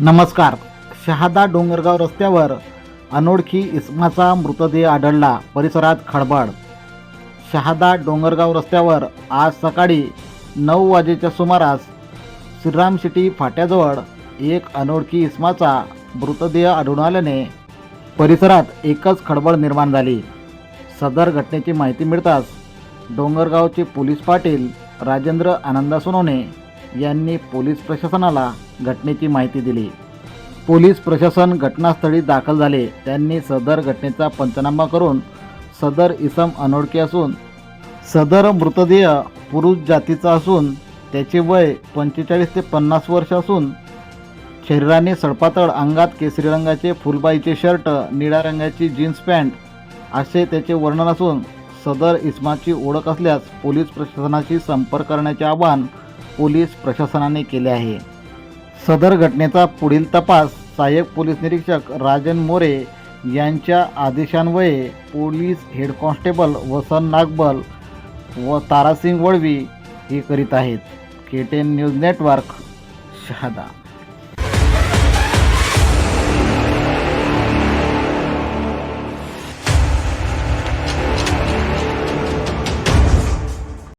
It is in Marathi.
नमस्कार. शहादा डोंगरगाव रस्त्यावर अनोळखी इस्माचा मृतदेह आढळला. परिसरात खळबळ शहादा डोंगरगाव रस्त्यावर आज सकाळी नऊ वाजेच्या सुमारास श्रीराम सिटी फाट्याजवळ एक अनोळखी इस्माचा मृतदेह आढळून आल्याने परिसरात एकच खळबळ निर्माण झाली. सदर घटनेची माहिती मिळताच डोंगरगावचे पोलीस पाटील राजेंद्र आनंदा सोनवणे यांनी पोलीस प्रशासनाला घटनेची माहिती दिली. पोलीस प्रशासन घटनास्थळी दाखल झाले. त्यांनी सदर घटनेचा पंचनामा करून सदर इसम अनोळखी असून सदर मृतदेह पुरुष जातीचा असून त्याचे वय पंचेचाळीस ते पन्नास वर्ष असून शरीराने सडपातळ अंगात केसरी रंगाचे फुलबाईचे शर्ट निळ्या रंगाची जीन्स पॅन्ट असे त्याचे वर्णन असून सदर इस्माची ओळख असल्यास पोलीस प्रशासनाशी संपर्क करण्याचे आवाहन पोलीस प्रशासनाने केले आहे. सदर घटनेचा पुढील तपास सहाय्यक पोलीस निरीक्षक राजन मोरे यांच्या आदेशान्वये पोलीस हेड कॉन्स्टेबल वसन नागबल व तारासिंग वळवी हे करीत आहेत. K ten news network Shahada.